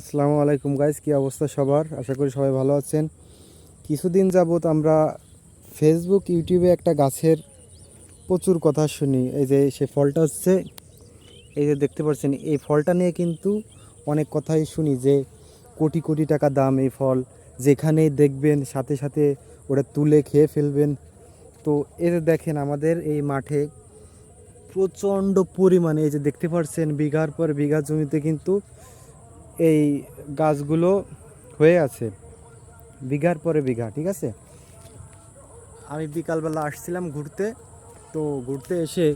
আসসালামু আলাইকুম গাইস কি অবস্থা সবার? আশা করি সবাই ভালো আছেন। কিছুদিন যাবৎ আমরা ফেসবুক ইউটিউবে একটা গাছের প্রচুর কথা শুনি। এই যে সে ফলটা হচ্ছে, এই যে দেখতে পাচ্ছেন, এই ফলটা নিয়ে কিন্তু অনেক কথাই শুনি যে কোটি কোটি টাকা দাম এই ফল। যেখানেই দেখবেন, সাথে সাথে ওটা তুলে খেয়ে ফেলবেন। তো এই যে দেখেন, আমাদের এই মাঠে প্রচণ্ড পরিমাণে, এই যে দেখতে পাচ্ছেন, বিঘার পর বিঘা জমিতে কিন্তু এই গাছগুলো হয়ে আছে। বিঘার পরে বিঘা, ঠিক আছে? আমি বিকালবেলা আসছিলাম ঘুরতে, তো ঘুরতে এসে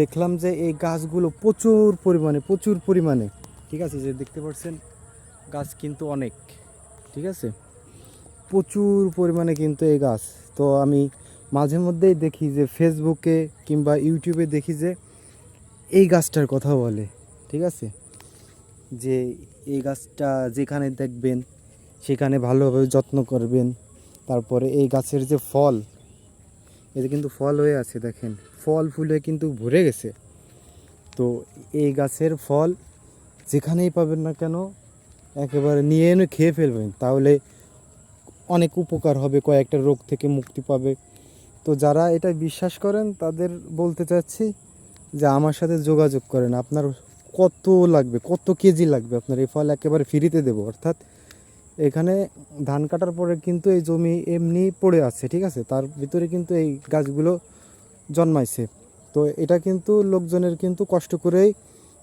দেখলাম যে এই গাছগুলো প্রচুর পরিমাণে প্রচুর পরিমাণে, ঠিক আছে? যে দেখতে পাচ্ছেন, গাছ কিন্তু অনেক, ঠিক আছে? প্রচুর পরিমাণে কিন্তু এই গাছ। তো আমি মাঝে মধ্যেই দেখি যে ফেসবুকে কিংবা ইউটিউবে দেখি যে এই গাছটার কথা বলে, ঠিক আছে? যে এই গাছটা যেখানে দেখবেন, সেখানে ভালোভাবে যত্ন করবেন। তারপরে এই গাছের যে ফল, এতে কিন্তু ফল হয়ে আছে, দেখেন। ফল ফুলে কিন্তু ভরে গেছে। তো এই গাছের ফল যেখানেই পাবেন না কেন, একেবারে নিয়ে এনে খেয়ে ফেলবেন। তাহলে অনেক উপকার হবে, কয়েকটা রোগ থেকে মুক্তি পাবে। তো যারা এটা বিশ্বাস করেন, তাদের বলতে চাচ্ছি যে আমার সাথে যোগাযোগ করেন। আপনার কত লাগবে? কত কেজি লাগবে আপনার? এই ফল একেবারে ফ্রিতে দেবো, অর্থাৎ এখানে ধান কাটার পরে কিন্তু এই জমি এমনি পড়ে আছে, ঠিক আছে? তার ভিতরে কিন্তু এই গাছগুলো জন্মাইছে। তো এটা কিন্তু লোকজনের কিন্তু কষ্ট করেই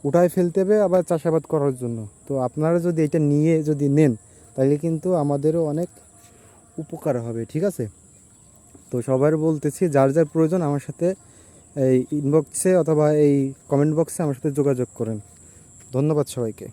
উঠায় ফেলতে হবে আবার চাষাবাদ করার জন্য। তো আপনারা যদি এটা নিয়ে যদি নেন, তাহলে কিন্তু আমাদেরও অনেক উপকার হবে, ঠিক আছে? তো সবার বলতেছি, যার যার প্রয়োজন আমার সাথে এই ইনবক্সে অথবা এই কমেন্ট বক্সে আমার সাথে যোগাযোগ করেন। ধন্যবাদ সবাইকে।